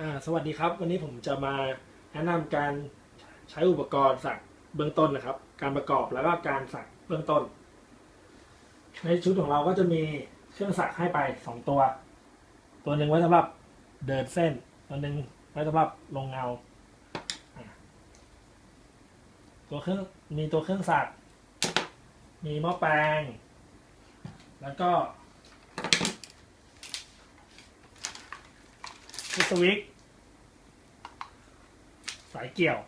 อ่าสวัสดีครับ วันนี้ผมจะมาแนะนำการใช้อุปกรณ์สักเบื้องต้นนะครับ การประกอบแล้วก็การสักเบื้องต้น ในชุดของเราก็จะมีเครื่องสักให้ไปสองตัว ตัวหนึ่งไว้สำหรับเดินเส้น ตัวหนึ่งไว้สำหรับลงเงาอ่าตัวเครื่องมีตัวเครื่องสักมีหม้อแปลง แล้วก็ พุทสวิกสายเกี่ยว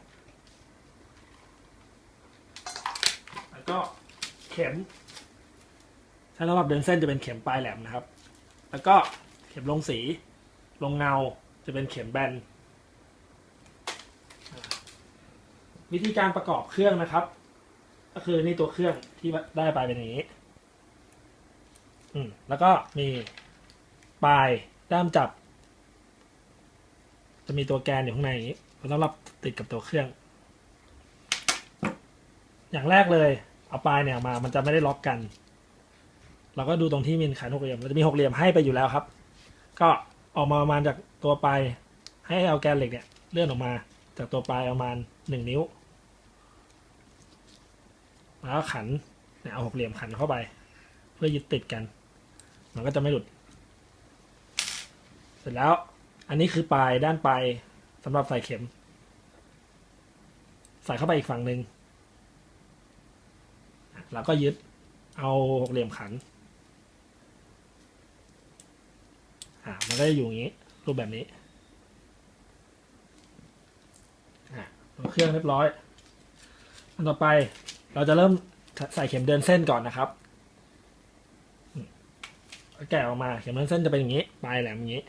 แล้วก็เข็ม ถ้าสำหรับเดินเส้นจะเป็นเข็มปลายแหลมนะครับ แล้วก็เข็มลงสี ลงเงาจะเป็นเข็มแบน วิธีการประกอบเครื่องนะครับ ก็คือนี่ตัวเครื่องที่ได้ไปเป็นอย่างนี้ อืมแล้วก็มีปลายด้ามจับ จะมีตัวแกนอยู่ข้างในอย่างนี้สำหรับติดกับตัวเครื่อง อย่างแรกเลยเอาปลายเนี่ยมา มันจะไม่ได้ล็อกกัน เราก็ดูตรงที่มีขันหกเหลี่ยมเราจะมีหกเหลี่ยมให้ไปอยู่แล้วครับ ก็ออกมาประมาณจากตัวปลายให้เอาแกนเหล็กเนี่ยเลื่อนออกมา จากตัวปลายประมาณหนึ่งนิ้ว แล้วขันเนี่ยเอาหกเหลี่ยมขันเข้าไป เพื่อยึดติดกัน มันก็จะไม่หลุด เสร็จแล้ว อันนี้คือปลายด้านปลายสำหรับใส่เข็ม ใส่เข้าไปอีกฝั่งหนึ่งแล้วก็ยึดเอาหกเหลี่ยมขันอ่ามันก็จะอยู่อย่างนี้ รูปแบบนี้อ่าเครื่องเรียบร้อยอันต่อไปเราจะเริ่มใส่เข็มเดินเส้นก่อนนะครับแกะออกมาเข็มเดินเส้นจะเป็นอย่างนี้ ปลายแหลมอย่างนี้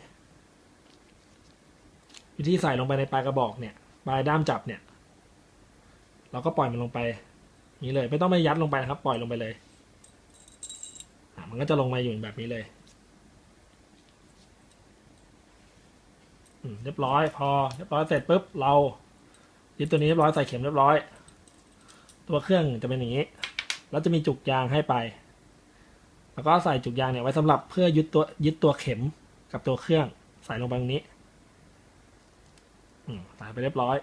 วิธีใส่ลงไปในปลายกระบอกเนี่ยปลายด้ามจับเนี่ยเราก็ปล่อยมันลงไปนี้เลย ไม่ต้องไปยัดลงไปนะครับ ปล่อยลงไปเลยมันก็จะลงมาอยู่แบบนี้เลยเรียบร้อยพอเรียบร้อยเสร็จปุ๊บเรายึดตัวนี้เรียบร้อยใส่เข็มเรียบร้อย ตัวเครื่องจะเป็นอย่างนี้ แล้วจะมีจุกยางให้ไป แล้วก็ใส่จุกยางเนี่ยไว้สำหรับเพื่อยึดตัวยึดตัวเข็มกับตัวเครื่อง ใส่ลงไปตรงนี้ อืมใส่ไปเรียบร้อย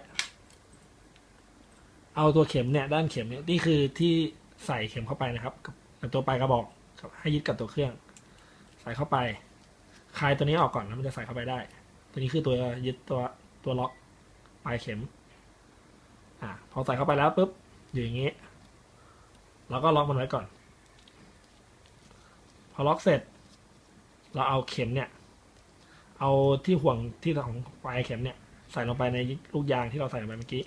เอาตัวเข็มเนี่ย ด้านเข็มเนี่ยนี่คือที่ใส่เข็มเข้าไปนะครับ กับตัวปลายกระบอกกับให้ยึดกับตัวเครื่อง ใส่เข้าไป คลายตัวนี้ออกก่อนแล้วมันจะใส่เข้าไปได้ ตัวนี้คือตัวยึดตัวตัวล็อกปลายเข็ม อ่าพอใส่เข้าไปแล้วปุ๊บอยู่อย่างนี้เราก็ล็อกมันไว้ก่อน พอล็อกเสร็จ เราเอาเข็มเนี่ย เอาที่ห่วงที่ของปลายเข็มเนี่ย ใส่ลงไปในลูกยางที่เราใส่ลงไปเมื่อกี้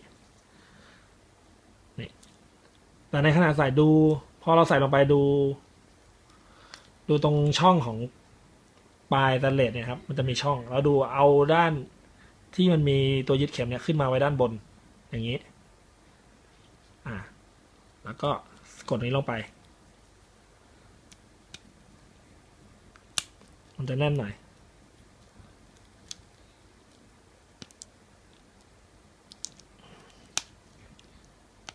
นี่แต่ในขณะใส่ดู พอเราใส่ลงไปดู ดูตรงช่องของปลายตนเลสเนี่ยครับมันจะมีช่องเราดูเอาด้านที่มันมีตัวยึดเข็มเนี่ยขึ้นมาไว้ด้านบน อย่างนี้ อ่า แล้วก็กดนี้ลงไป มันจะแน่นหน่อย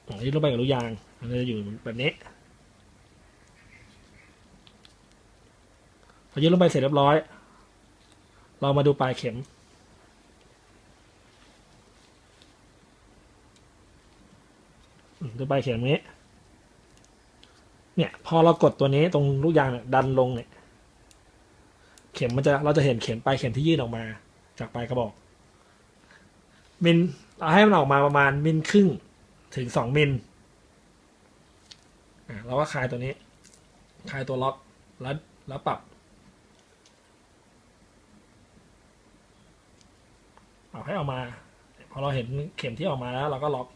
อ๋อยึดลงไปกับลูกยางมันจะอยู่แบบนี้พอยึดลงไปเสร็จเรียบร้อย เรามาดูปลายเข็ม ดูปลายเข็มนี้ เนี่ย พอเรากดตัวนี้ตรงลูกยางเนี่ยดันลงเนี่ย เข็มมันจะเราจะเห็นเข็มปลายเข็มที่ยื่นออกมา จากปลายกระบอก มิลเราให้มันออกมาประมาณมิลครึ่ง ถึงสองมิลเราก็คลายตัวนี้ คลายตัวล็อกแล้วแล้วปรับเอาให้ออกมา พอเราเห็นเข็มที่ออกมาแล้วเราก็ล็อก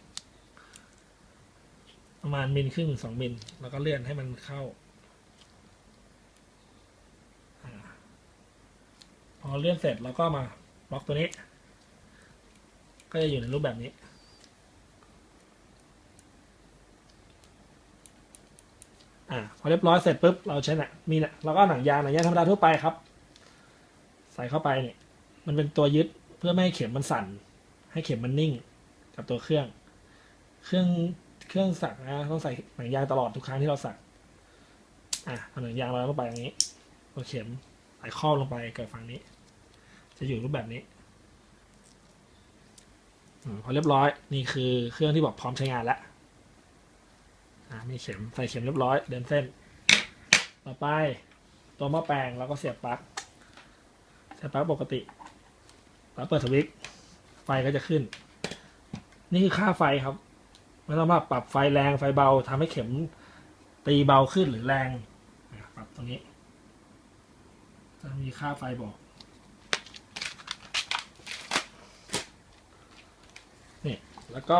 ประมาณมิลครึ่งสองมิลแล้วก็เลื่อนให้มันเข้าพอเลื่อนเสร็จเราก็มาล็อกตัวนี้ ก็จะอยู่ในรูปแบบนี้ อ่าพอเรียบร้อยเสร็จปุ๊บเราใช้หนังมีเนี่ยเราก็หนังยางหนังยางธรรมดาทั่วไปครับ ใส่เข้าไปเนี่ยมันเป็นตัวยึดเพื่อไม่ให้เข็มมันสั่น ให้เข็มมันนิ่ง กับตัวเครื่อง เครื่องเครื่องสักนะต้องใส่หนังยางตลอดทุกครั้งที่เราสักอะเอาหนังยางเราลงไปอย่างนี้ตัวเข็มใส่ข้อบลงไปกับฝั่งนี้ จะอยู่รูปแบบนี้อพอเรียบร้อยนี่คือเครื่องที่บอกพร้อมใช้งานแล้ว อ่ามีเข็มใส่เข็มเรียบร้อย เดินเส้น ต่อไป ตัวหม้อแปลงเราก็เสียบปลั๊กเสียบปลั๊กปกติแล้วเปิดสวิตช์ไฟก็จะขึ้น นี่คือค่าไฟครับไม่ต้องมาปรับไฟแรงไฟเบาทำให้เข็มตีเบาขึ้นหรือแรงปรับตรงนี้จะมีค่าไฟบอกนี่แล้วก็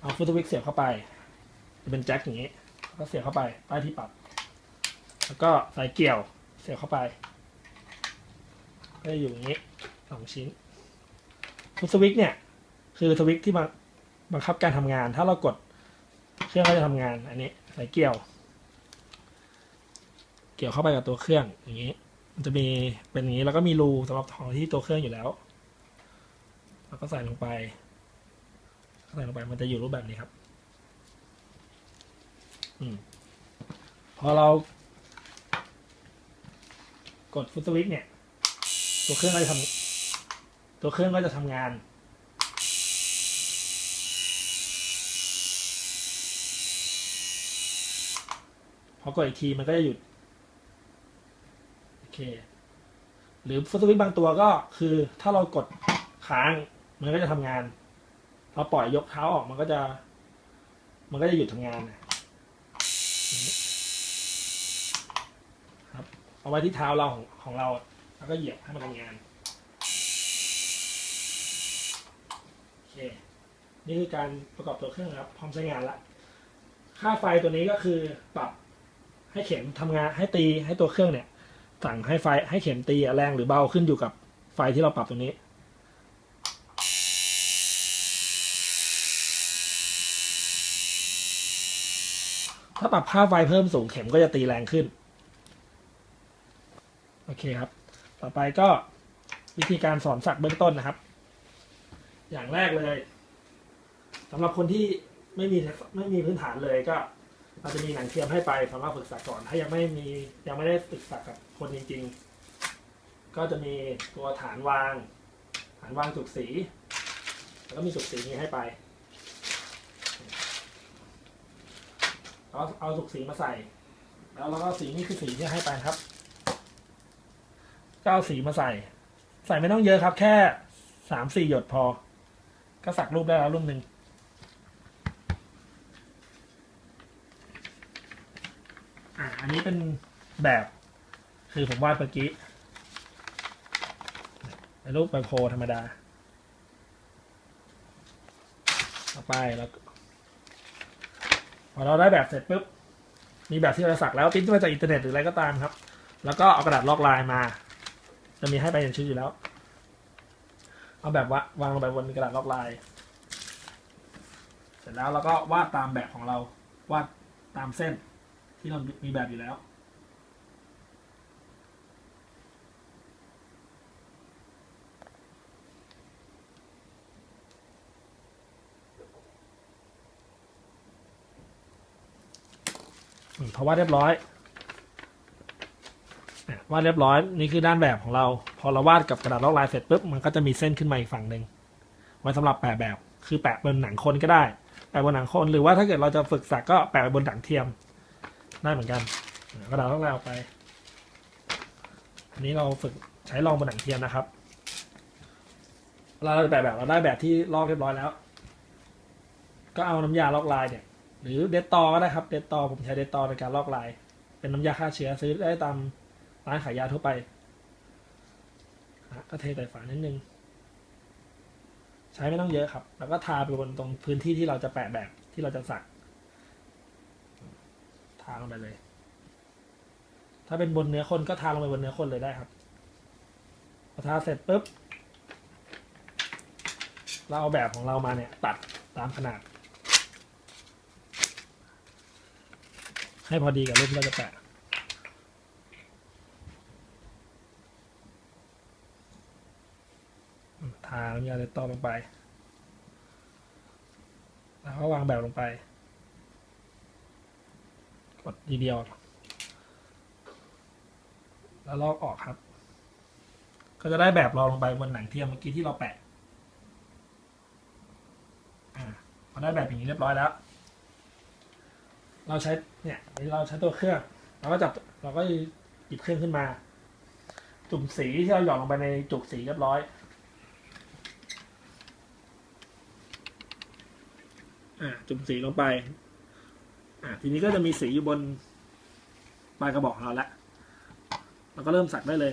เอาฟุตวิกเสียบเข้าไป จะเป็นแจ็คอย่างนี้ก็เสียบเข้าไปใต้ที่ปรับแล้วก็สายเกี่ยวเสียบเข้าไปก็จะอยู่อย่างนี้สองชิ้นฟุตสวิกเนี่ย คือสวิกที่มาบังคับการทำงาน ถ้าเรากดเครื่องก็จะทำงาน อันนี้สายเกี่ยว เกี่ยวเข้าไปกับตัวเครื่องอย่างนี้ มันจะมีเป็นอย่างนี้แล้วก็มีรูสำหรับถอดที่ตัวเครื่องอยู่แล้ว แล้วก็ใส่ลงไปใส่ลงไปมันจะอยู่รูปแบบนี้ครับ พอเรา กดฟุตสวิตช์เนี่ย ตัวเครื่องก็จะทำตัวเครื่องก็จะทำงานพอกดอีกทีมันก็จะหยุด โอเค หรือฟุตสวิตช์บางตัวก็คือถ้าเรากดค้างมันก็จะทำงานพอปล่อยยกเท้าออกมันก็จะ มันก็จะหยุดทำงานนะอย่างนี้ครับ เอาไว้ที่เท้าเราของของเรา แล้วก็เหยียบให้มันทำงานโอเคนี่คือการประกอบตัวเครื่องครับพร้อมใช้งานละค่าไฟตัวนี้ก็คือปรับให้เข็มทำงานให้ตีให้ตัวเครื่องเนี่ย สั่งให้ไฟให้เข็มตีแรงหรือเบาขึ้นอยู่กับไฟที่เราปรับตรงนี้ ถ้าปรับค่าไฟเพิ่มสูงเข็มก็จะตีแรงขึ้น โอเคครับ ต่อไปก็วิธีการสอนสักเบื้องต้นนะครับ อย่างแรกเลยสำหรับคนที่ไม่มีไม่มีพื้นฐานเลยก็เราจะมีหนังเทียมให้ไปสำหรับฝึกสักก่อนถ้ายังไม่มียังไม่ได้ฝึกสักกับคนจริง ๆ ก็จะมีตัวฐานวาง ฐานวางจุกสี แล้วก็มีจุกสีนี้ให้ไปเอาเอาจุกสีมาใส่ แล้วเราก็สีนี่คือสีที่ให้ไปครับ ก็เอาสีมาใส่ ใส่ไม่ต้องเยอะครับ แค่สามสี่หยดพอ ก็สักรูปได้แล้วรูปหนึ่งอะอันนี้เป็นแบบคือผมวาดเมื่อกี้เป็นรูปใบโพธิ์ธรรมดาต่อไปแล้วพอเราได้แบบเสร็จปุ๊บมีแบบที่เราสักแล้วปริ้นมาจากอินเทอร์เน็ตหรืออะไรก็ตามครับ แล้วก็เอากระดาษลอกลายมา จะมีให้ไปอย่างชุดอยู่แล้ว เอาแบบว่าวางลงไปบนกระดาษลอกลาย เสร็จแล้วเราก็วาดตามแบบของเรา วาดตามเส้นที่เรามีแบบอยู่แล้วอืมพอวาดเรียบร้อย วาดเรียบร้อย นี่คือด้านแบบของเรา พอเราวาดกับกระดาษลอกลายเสร็จปุ๊บมันก็จะมีเส้นขึ้นมาอีกฝั่งหนึ่งไว้สำหรับแปะแบบ คือแปะบนหนังคนก็ได้ แปะบนหนังคนหรือว่าถ้าเกิดเราจะฝึกสักก็แปะบนหนังเทียม ได้เหมือนกันกระดาษลอกลายออกไป อันนี้เราฝึกใช้ลองบนหนังเทียมนะครับเวลาเราแปะแบบเราได้แบบที่ลอกเรียบร้อยแล้ว ก็เอาน้ำยาลอกลายเนี่ย หรือเดตตอก็ได้ครับ เดตตอผมใช้เดตตอในการลอกลาย เป็นน้ำยาฆ่าเชื้อซื้อได้ตาม ร้านขายยาทั่วไปก็เทใส่ฝานิดนึง ใช้ไม่ต้องเยอะครับ แล้วก็ทาไปบนตรงพื้นที่ที่เราจะแปะแบบที่เราจะสัก ทาลงไปเลย ถ้าเป็นบนเนื้อคนก็ทาลงไปบนเนื้อคนเลยได้ครับ พอทาเสร็จปุ๊บ เราเอาแบบของเรามาเนี่ย ตัดตามขนาด ให้พอดีกับรูปที่เราจะแปะ ทาน้ำยาเดตตอลงไป แล้วก็วางแบบลงไป กดทีเดียว แล้วลอกออกครับ ก็จะได้แบบเราลงไปบนหนังเทียมเมื่อกี้ที่เราแปะพอได้แบบอย่างนี้เรียบร้อยแล้ว เราใช้เนี่ยนี้เราใช้ตัวเครื่อง เราก็จับเราก็หยิบเครื่องขึ้นมา จุ่มสีที่เราหยอดลงไปในจุกสีเรียบร้อย อ่าจุ่มสีลงไป อ่าทีนี้ก็จะมีสีอยู่บนปลายกระบอกเราแล้วเราก็เริ่มสักได้เลย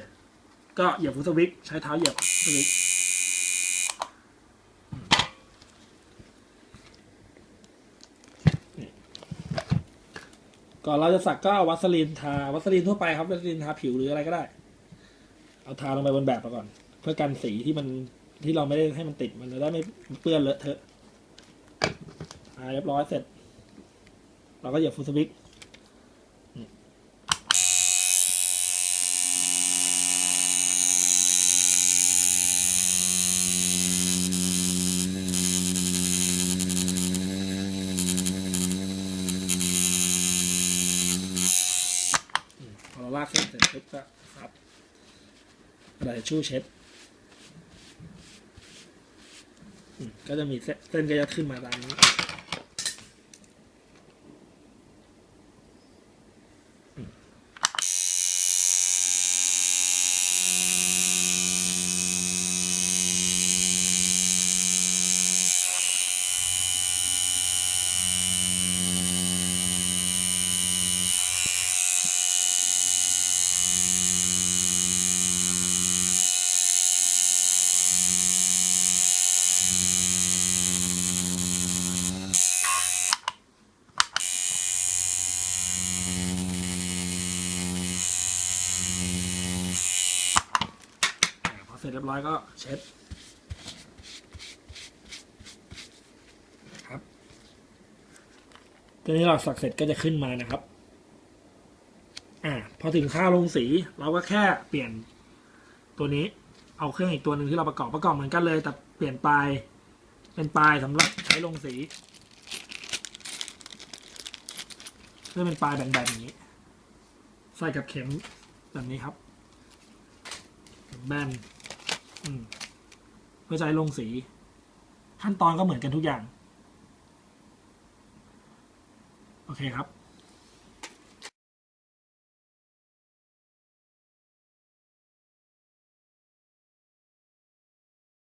ก็เหยียบฟุตสวิกใช้เท้าเหยียบฟุตสวิกนี่ก่อนเราจะสักก็เอาวัสลีนทาวัสลีนทั่วไปครับวัสลีนทาผิวหรืออะไรก็ได้ เอาทาลงไปบนแบบมาก่อน เพื่อกันสีที่มันที่เราไม่ได้ให้มันติดมันจะได้ไม่เปื้อนเลอะเทอะาเรียบร้อยเสร็จ เราก็เหยียบฟุตสวิกพอเราลากเส้นเสร็จปุ๊บก็ครับกระดาษทิชชู่เช็ดก็จะมีเส้นเส้นก็จะขึ้นมาตามนี้ ร็จเรียบร้อยก็เช็ดครับทีนี้เราสักเสร็จก็จะขึ้นมานะครับ อ่า พอถึงค่าลงสีเราก็แค่เปลี่ยนตัวนี้ เอาเครื่องอีกตัวหนึ่งที่เราประกอบประกอบเหมือนกันเลย แต่เปลี่ยนปลายเป็นปลายสำหรับใช้ลงสีเพื่อเป็นปลายแบนๆอย่างนี้ ใส่กับเข็มแบบนี้ครับแบน เพื่อใช้ลงสี ขั้นตอนก็เหมือนกันทุกอย่าง โอเคครับ